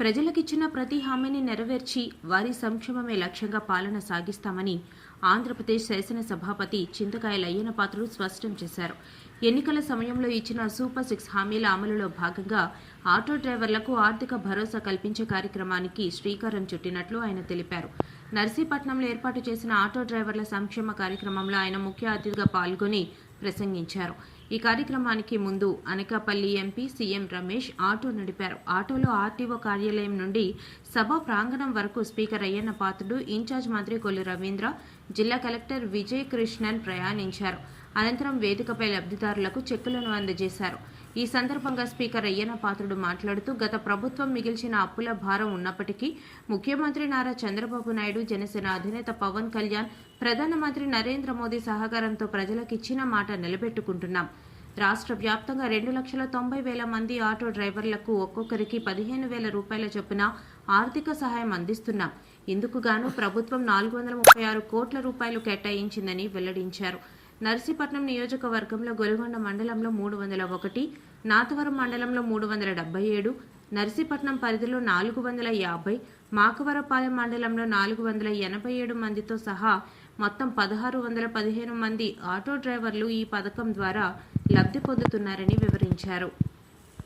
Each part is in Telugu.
ప్రజలకిచ్చిన ప్రతి హామీని నెరవేర్చి వారి సంక్షేమమే లక్ష్యంగా పాలన సాగిస్తామని ఆంధ్రప్రదేశ్ శాసనసభాపతి చింతకాయల అయ్యనపాత్రుడు స్పష్టం చేశారు. ఎన్నికల సమయంలో ఇచ్చిన సూపర్ సిక్స్ హామీల అమలులో భాగంగా ఆటో డ్రైవర్లకు ఆర్థిక భరోసా కల్పించే కార్యక్రమానికి శ్రీకారం చుట్టినట్లు ఆయన తెలిపారు. నర్సీపట్నంలో ఏర్పాటు చేసిన ఆటో డ్రైవర్ల సంక్షేమ కార్యక్రమంలో ఆయన ముఖ్య అతిథిగా పాల్గొని ప్రసంగించారు. ఈ కార్యక్రమానికి ముందు Anakapalli MP CM Ramesh auto నడిపారు. ఆటోలో ఆర్టీఓ కార్యాలయం నుండి సభ ప్రాంగణం వరకు స్పీకర్ అయ్యన్న పాత్రుడు ఇన్ఛార్జ్ మంత్రి కొల్లు రవీంద్ర జిల్లా కలెక్టర్ విజయ్ కృష్ణన్ ప్రయాణించారు. అనంతరం వేదికపై లబ్ధిదారులకు చెక్కులను అందజేశారు. ఈ సందర్భంగా స్పీకర్ అయ్యన పాత్రుడు మాట్లాడుతూ గత ప్రభుత్వం మిగిల్చిన అప్పుల భారం ఉన్నప్పటికీ ముఖ్యమంత్రి నారా చంద్రబాబు నాయుడు జనసేన అధినేత పవన్ కళ్యాణ్ ప్రధానమంత్రి నరేంద్ర మోదీ సహకారంతో ప్రజలకిచ్చిన మాట నిలబెట్టుకుంటున్నాం. రాష్ట్ర వ్యాప్తంగా రెండు లక్షల తొంభై వేల మంది ఆటో డ్రైవర్లకు ఒక్కొక్కరికి పదిహేను వేల రూపాయల చొప్పున ఆర్థిక సహాయం అందిస్తున్నాం. ఇందుకుగాను ప్రభుత్వం నాలుగు వందల ముప్పై ఆరు కోట్ల రూపాయలు కేటాయించిందని వెల్లడించారు. నర్సీపట్నం నియోజకవర్గంలో గొలుగొండ మండలంలో మూడు వందల ఒకటి నాతవరం మండలంలో మూడు వందల డెబ్బై ఏడు నర్సీపట్నం పరిధిలో నాలుగు వందల యాభై మాకవరపాలెం మండలంలో నాలుగు వందల ఎనభై ఏడు మందితో సహా మొత్తం పదహారు వందల పదిహేను మంది ఆటో డ్రైవర్లు ఈ పథకం ద్వారా లబ్ధి పొందుతున్నారని వివరించారు.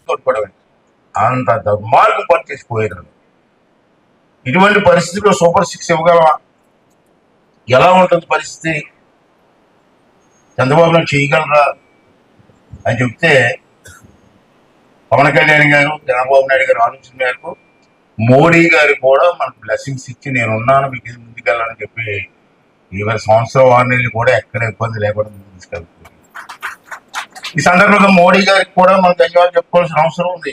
తోడ్పడవండి అంత దుర్మార్గం పని చేసిపోయారు ఇటువంటి పరిస్థితుల్లో సూపర్ సిక్స్ ఇవ్వగలవా? ఎలా ఉంటుంది పరిస్థితి? చంద్రబాబు నాయుడు చేయగలరా? అని చెప్తే పవన్ కళ్యాణ్ గారు చంద్రబాబు నాయుడు గారు ఆలోచన మేరకు మోడీ గారు కూడా మనకు బ్లెస్సింగ్స్ ఇచ్చి నేను ఉన్నాను మీకు ఇది ముందుకెళ్ళాలని చెప్పి ఇవాళ సంవత్సరం వారిని కూడా ఎక్కడ ఇబ్బంది లేకుండా తీసుకెళ్తుంది ఈ సందర్భంగా మోడీ గారికి కూడా మనం ధన్యవాదాలు చెప్పుకోవాల్సిన అవసరం ఉంది.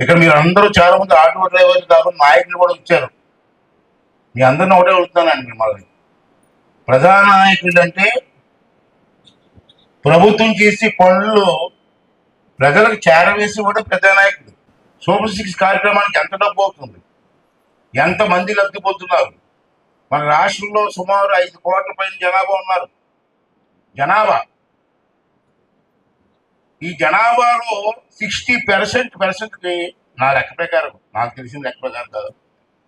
ఇక్కడ మీరు అందరూ చాలా మంది ఆటో డ్రైవర్లు కాకుండా నాయకులు కూడా వచ్చారు. మీ అందరిని ఒకటే అడుగుతానండి మిమ్మల్ని. ప్రజానాయకులు అంటే ప్రభుత్వం చేసే పనులు ప్రజలకు చేరవేసి కూడా ప్రజానాయకుడు సూపర్ సిక్స్ కార్యక్రమానికి ఎంత డబ్బు అవుతుంది? ఎంత మంది లబ్ధి పొందుతున్నారు? మన రాష్ట్రంలో సుమారు ఐదు కోట్ల పైన జనాభా ఉన్నారు. జనాభా. ఈ జనాభాలో సిక్స్టీ పర్సెంట్ పర్సెంట్కి నా లెక్క ప్రకారం నాకు తెలిసిన లెక్క ప్రకారం కాదు.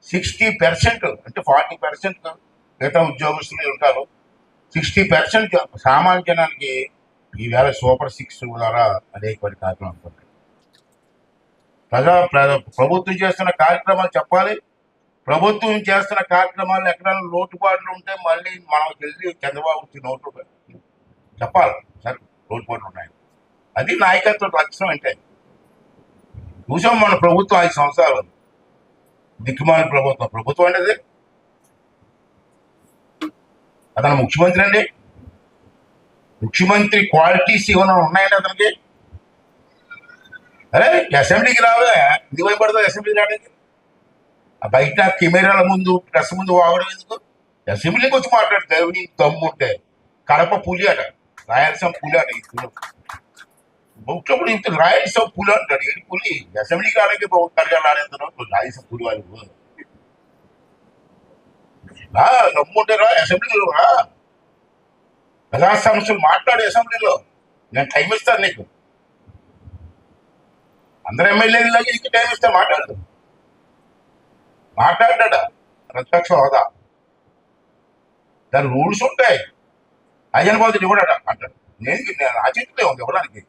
సిక్స్టీ పర్సెంట్ అంటే ఫార్టీ పర్సెంట్ మిగతా ఉద్యోగస్తులు ఉంటారు. సిక్స్టీ పర్సెంట్ సామాన్య జనానికి ఈవేళ సూపర్ సిక్స్ ద్వారా అనేక పది కార్యక్రమాలు ఉంటాయి ప్రజా ప్ర- ప్రభుత్వం చేస్తున్న కార్యక్రమాలు చెప్పాలి. ప్రభుత్వం చేస్తున్న కార్యక్రమాలు ఎక్కడైనా లోటుపాట్లు ఉంటే మళ్ళీ మనం వెళ్ళి చంద్రబాబు వచ్చి నోటు చెప్పాలి. సరే లోటుపాట్లు ఉన్నాయి. అది నాయకత్వ లక్షణం అంటే. చూసాం మన ప్రభుత్వం ఐదు సంవత్సరాలు. దిక్కుమాల ప్రభుత్వం. ప్రభుత్వం అనేది అతను ముఖ్యమంత్రి అండి. ముఖ్యమంత్రి క్వాలిటీస్ ఏమైనా ఉన్నాయండి అతనికి? అరే అసెంబ్లీకి రావే. ఇది భయపడతా అసెంబ్లీకి రావడానికి? ఆ బయట కెమెరాల ముందు ప్రెస్ ముందు వాగడం ఎందుకు? అసెంబ్లీకి వచ్చి మాట్లాడు. దేవుని దమ్ము ఉంటే కడప పులి అట. రాయలసీమ పులి అట ఈ పులి ముఖ్యప్పుడు ఇంత రాయలసీమ పులి అంటాడు ఏది పులి అసెంబ్లీకి రావడానికి కరగా రాలేదు రాయలసీమ పులి వాళ్ళు రా దమ్ముంటే రా అసెంబ్లీలో రా ప్రజా సమస్యలు మాట్లాడు అసెంబ్లీలో నేను టైం ఇస్తాను నీకు అందరు ఎమ్మెల్యేలకి నీకు టైం ఇస్తా మాట్లాడు మాట్లాడ్డా ప్రతిపక్ష హోదా దాని రూల్స్ ఉంటాయి అజనబాద్ ఇవ్వడట అంటాడు నేను నేను నా చేతిలో ఉంది ఇవ్వడానికి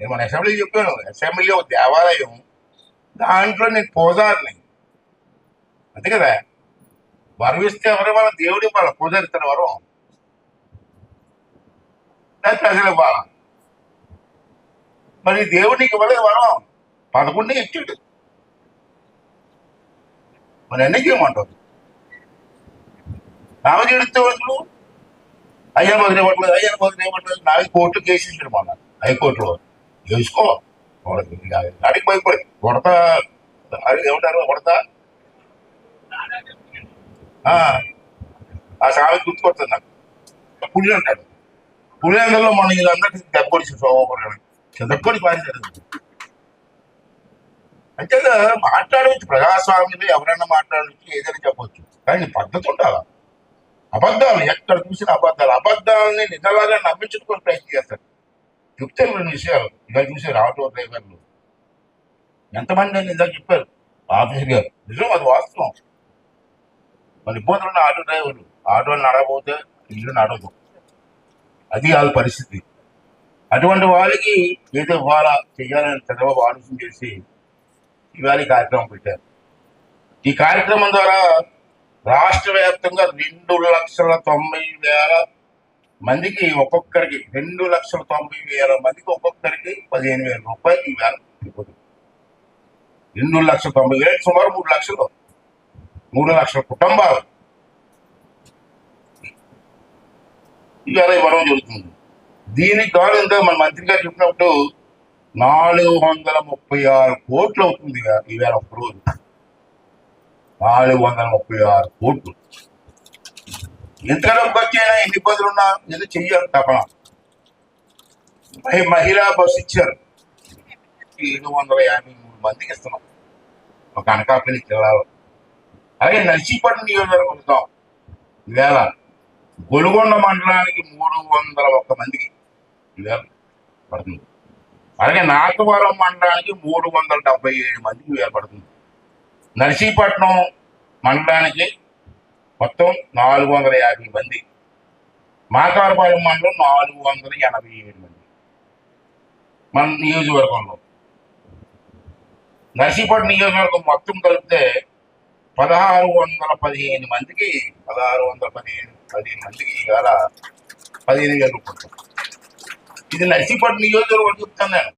నేను మన అసెంబ్లీ చెప్పాను అసెంబ్లీలో దేవాలయం దాంట్లో నేను పూజారిని. అంతే కదా? వరం ఇస్తే ఎవరు వాళ్ళ దేవుడు ఇవ్వాలి పూజారి ఇస్తాడు వరం ప్రజలు ఇవ్వాల? మరి దేవుడికి ఇవ్వలేదు వరం పదకొండు ఇచ్చాడు. మరి ఎన్ని చేయమంటావు రామజీడితే వాళ్ళు అయ్యా మొదలు ఇవ్వట్లేదు అయ్యా మొదలు ఇవ్వట్లేదు నాకు కోర్టు కేసు ఇచ్చాడు మొన్న హైకోర్టులో. చేసుకో అడిగి భయపడి కొడతా అది ఏమంటారు కొడతా ఆ, ఆ సామెత గుర్తుకొస్తుంది నాకు పులి అంటాడు పులి మనం మన వీళ్ళందరికీ దెబ్బొడిచి సోమపురం దెబ్బొడి పారేశాడు అంటే మాట్లాడవచ్చు ప్రజాస్వామ్యంలో ఎవరైనా మాట్లాడవచ్చు ఏదైనా చెప్పొచ్చు కానీ పద్ధతి ఉండాలా అబద్ధాలు ఎక్కడ చూసిన అబద్ధాలు అబద్ధాలని నిజలాగా నమ్మించుకొని ప్రయత్నం చేస్తారు చెప్తారు రెండు విషయాలు. ఇలా చూశారు ఆటో డ్రైవర్లు. ఎంతమంది అని ఇందాక చెప్పారు. ఆఫీసర్ గారు. నిజం అది వాస్తవం. మన ఇబ్బందులు ఉన్న ఆటో డ్రైవర్లు. ఆటోలు నడవబోతే ఇల్లు నడవదు. అది వాళ్ళ పరిస్థితి. అటువంటి వాళ్ళకి ఏదో ఇవాళ చేయాలని చంద్రబాబు ఆలోచన చేసి ఇవాళ కార్యక్రమం పెట్టారు. ఈ కార్యక్రమం ద్వారా రాష్ట్ర వ్యాప్తంగా రెండు లక్షల తొంభై వేల మందికి ఒక్కొక్కరికి రెండు లక్షల తొంభై వేల మందికి ఒక్కొక్కరికి పదిహేను వేల రూపాయలు ఈ వేల రెండు లక్షల తొంభై వేలు సుమారు మూడు లక్షలు మూడు లక్షల కుటుంబాలు. ఇవాళ ఇవ్వడం జరుగుతుంది. దీనికి గాను ఇంత మన మంత్రి గారు చెప్పినప్పుడు నాలుగు వందల ముప్పై ఆరు కోట్లు అవుతుంది ఇక ఈవేళ ఒక్క రోజు. నాలుగు వందల ముప్పై ఆరు కోట్లు. ఎంతలో అయినా ఎన్ని ఇబ్బందులు ఉన్నా ఏదో చెయ్యాలి తపన. మహిళా బస్సు ఇచ్చారు. ఏడు వందల యాభై మూడు మందికి ఇస్తున్నాం. ఒక అనకాపల్లి జిల్లాలో. అలాగే నర్సీపట్నం నియోజకవర్గం ఈవేళ గొలుగొండ మండలానికి మూడు వందల ఒక్క మందికి ఈవేళ పడుతుంది. అలాగే నాగవరం మండలానికి మూడు వందల డెబ్బై ఏడు మందికి ఈవేళ పడుతుంది. నర్సీపట్నం మండలానికి మొత్తం నాలుగు వందల యాభై మంది. మాకారపాలెం మండలం నాలుగు వందల ఎనభై ఏడు మంది. మన నియోజకవర్గంలో. నర్సీపట్నం నియోజకవర్గం మొత్తం కలిపితే పదహారు వందల పదిహేను మందికి పదహారు వందల పదిహేను పదిహేను మందికి ఇవాళ పదిహేను వేల రూపాయలు ఇది నర్సీపట్నం నియోజకవర్గం చెప్తాను నేను.